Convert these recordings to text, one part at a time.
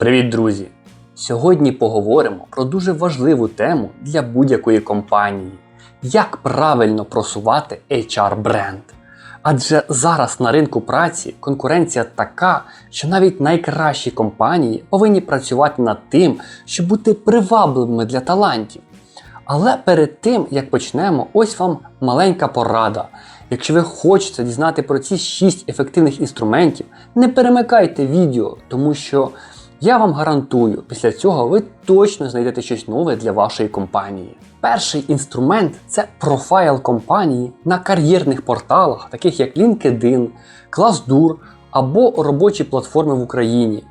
Привіт, друзі! Сьогодні поговоримо про дуже важливу тему для будь-якої компанії: як правильно просувати HR бренд. Адже зараз на ринку праці конкуренція така, що навіть найкращі компанії повинні працювати над тим, щоб бути привабливими для талантів. Але перед тим, як почнемо, ось вам маленька порада. Якщо ви хочете дізнати про ці 6 ефективних інструментів, не перемикайте відео, тому що я вам гарантую, після цього ви точно знайдете щось нове для вашої компанії. Перший інструмент це профайл компанії на кар'єрних порталах, таких як LinkedIn, Glassdoor або робочі платформи в Україні.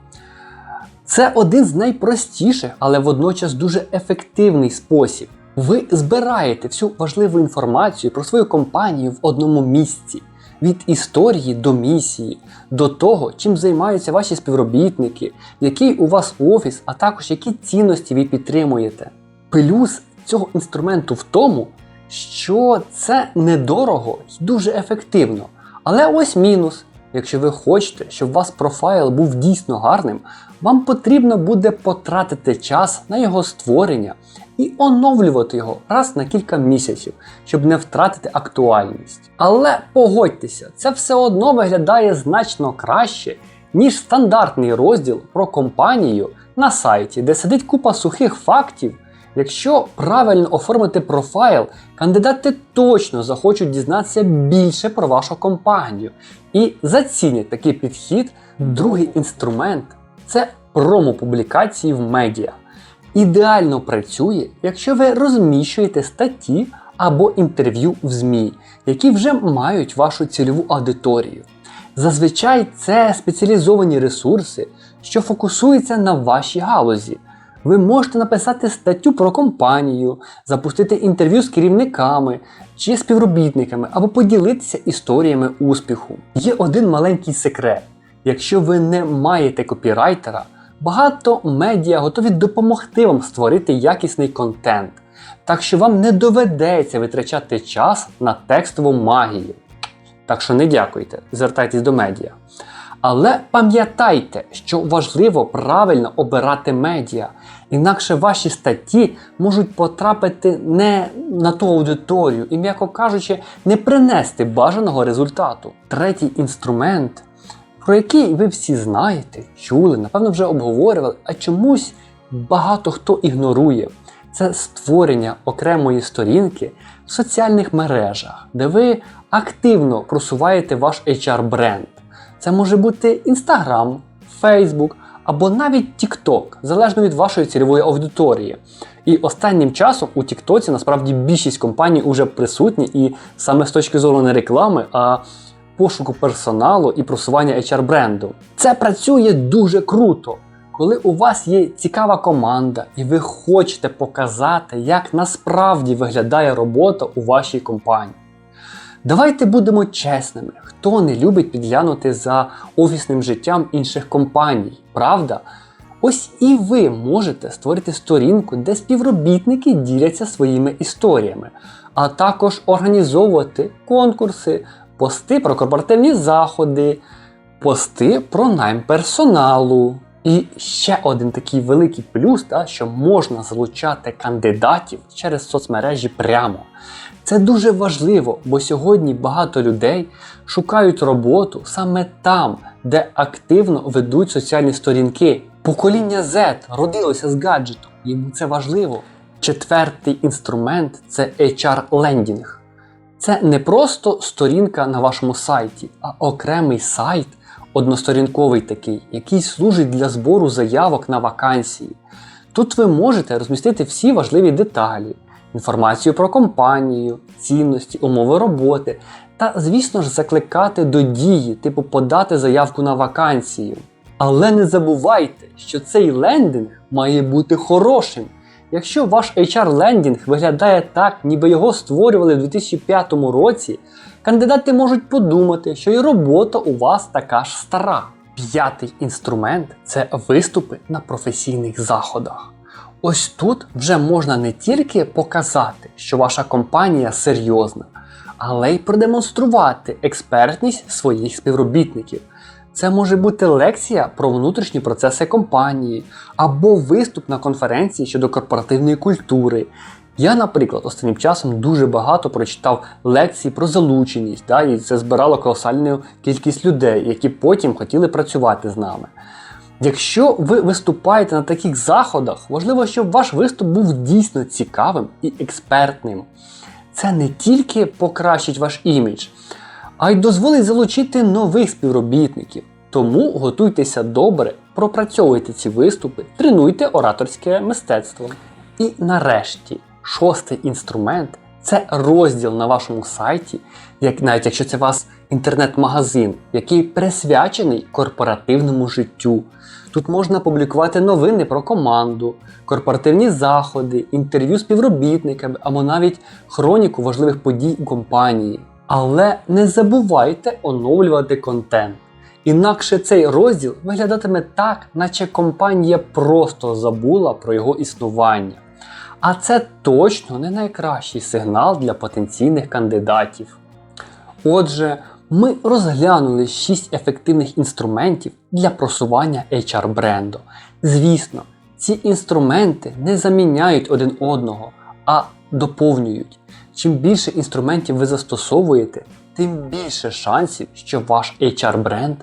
Це один з найпростіших, але водночас дуже ефективний спосіб. Ви збираєте всю важливу інформацію про свою компанію в одному місці. Від історії до місії, до того, чим займаються ваші співробітники, який у вас офіс, а також які цінності ви підтримуєте. Плюс цього інструменту в тому, що це недорого і дуже ефективно. Але ось мінус. Якщо ви хочете, щоб у вас профайл був дійсно гарним, вам потрібно буде потратити час на його створення і оновлювати його раз на кілька місяців, щоб не втратити актуальність. Але погодьтеся, це все одно виглядає значно краще, ніж стандартний розділ про компанію на сайті, де сидить купа сухих фактів. Якщо правильно оформити профайл, кандидати точно захочуть дізнатися більше про вашу компанію і зацінять такий підхід. Другий інструмент це промо-публікації в медіа. Ідеально працює, якщо ви розміщуєте статті або інтерв'ю в ЗМІ, які вже мають вашу цільову аудиторію. Зазвичай це спеціалізовані ресурси, що фокусуються на вашій галузі. Ви можете написати статтю про компанію, запустити інтерв'ю з керівниками чи співробітниками або поділитися історіями успіху. Є один маленький секрет: якщо ви не маєте копірайтера, багато медіа готові допомогти вам створити якісний контент, так що вам не доведеться витрачати час на текстову магію. Так що не дякуйте, звертайтесь до медіа. Але пам'ятайте, що важливо правильно обирати медіа, інакше ваші статті можуть потрапити не на ту аудиторію і, м'яко кажучи, не принести бажаного результату. Третій інструмент, про який ви всі знаєте, чули, напевно, вже обговорювали, а чомусь багато хто ігнорує. Це створення окремої сторінки в соціальних мережах, де ви активно просуваєте ваш HR-бренд. Це може бути Instagram, Facebook або навіть TikTok, залежно від вашої цільової аудиторії. І останнім часом у TikTok насправді більшість компаній вже присутні, і саме з точки зору не реклами, а пошуку персоналу і просування HR-бренду. Це працює дуже круто. Коли у вас є цікава команда і ви хочете показати, як насправді виглядає робота у вашій компанії. Давайте будемо чесними, хто не любить підглянути за офісним життям інших компаній, правда? Ось і ви можете створити сторінку, де співробітники діляться своїми історіями, а також організовувати конкурси, пости про корпоративні заходи, пости про найм персоналу. І ще один такий великий плюс, та, що можна залучати кандидатів через соцмережі прямо. Це дуже важливо, бо сьогодні багато людей шукають роботу саме там, де активно ведуть соціальні сторінки. Покоління Z родилося з гаджетом, йому це важливо. Четвертий інструмент це HR-лендінг. Це не просто сторінка на вашому сайті, а окремий сайт, односторінковий такий, який служить для збору заявок на вакансії. Тут ви можете розмістити всі важливі деталі, інформацію про компанію, цінності, умови роботи та, звісно ж, закликати до дії, типу подати заявку на вакансію. Але не забувайте, що цей лендинг має бути хорошим. Якщо ваш HR-лендінг виглядає так, ніби його створювали в 2005 році, кандидати можуть подумати, що і робота у вас така ж стара. П'ятий інструмент це виступи на професійних заходах. Ось тут вже можна не тільки показати, що ваша компанія серйозна, але й продемонструвати експертність своїх співробітників. це може бути лекція про внутрішні процеси компанії або виступ на конференції щодо корпоративної культури. Я, наприклад, останнім часом дуже багато прочитав лекцій про залученість, да, і це збирало колосальну кількість людей, які потім хотіли працювати з нами. Якщо ви виступаєте на таких заходах, важливо, щоб ваш виступ був дійсно цікавим і експертним. Це не тільки покращить ваш імідж, а й дозволить залучити нових співробітників. Тому готуйтеся добре, пропрацьовуйте ці виступи, тренуйте ораторське мистецтво. І нарешті, шостий інструмент це розділ на вашому сайті, як, навіть якщо це у вас інтернет-магазин, який присвячений корпоративному життю. Тут можна публікувати новини про команду, корпоративні заходи, інтерв'ю з співробітниками або навіть хроніку важливих подій у компанії. Але не забувайте оновлювати контент. Інакше цей розділ виглядатиме так, наче компанія просто забула про його існування. А це точно не найкращий сигнал для потенційних кандидатів. Отже, ми розглянули 6 ефективних інструментів для просування HR бренду. Звісно, ці інструменти не заміняють один одного, а доповнюють. Чим більше інструментів ви застосовуєте, тим більше шансів, що ваш HR бренд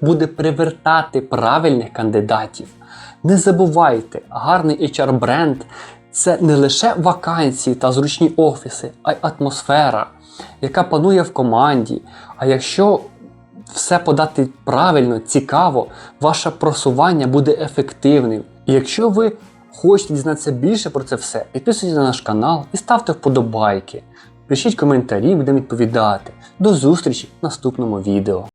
буде, привертати правильних кандидатів. Не забувайте, гарний HR бренд це не лише вакансії та зручні офіси, а й атмосфера, яка панує в команді. А якщо все подати правильно, цікаво, ваше просування буде ефективним. І якщо ви хочете дізнатися більше про це все, підписуйтесь на наш канал і ставте вподобайки. Пишіть коментарі, будемо відповідати. До зустрічі в наступному відео.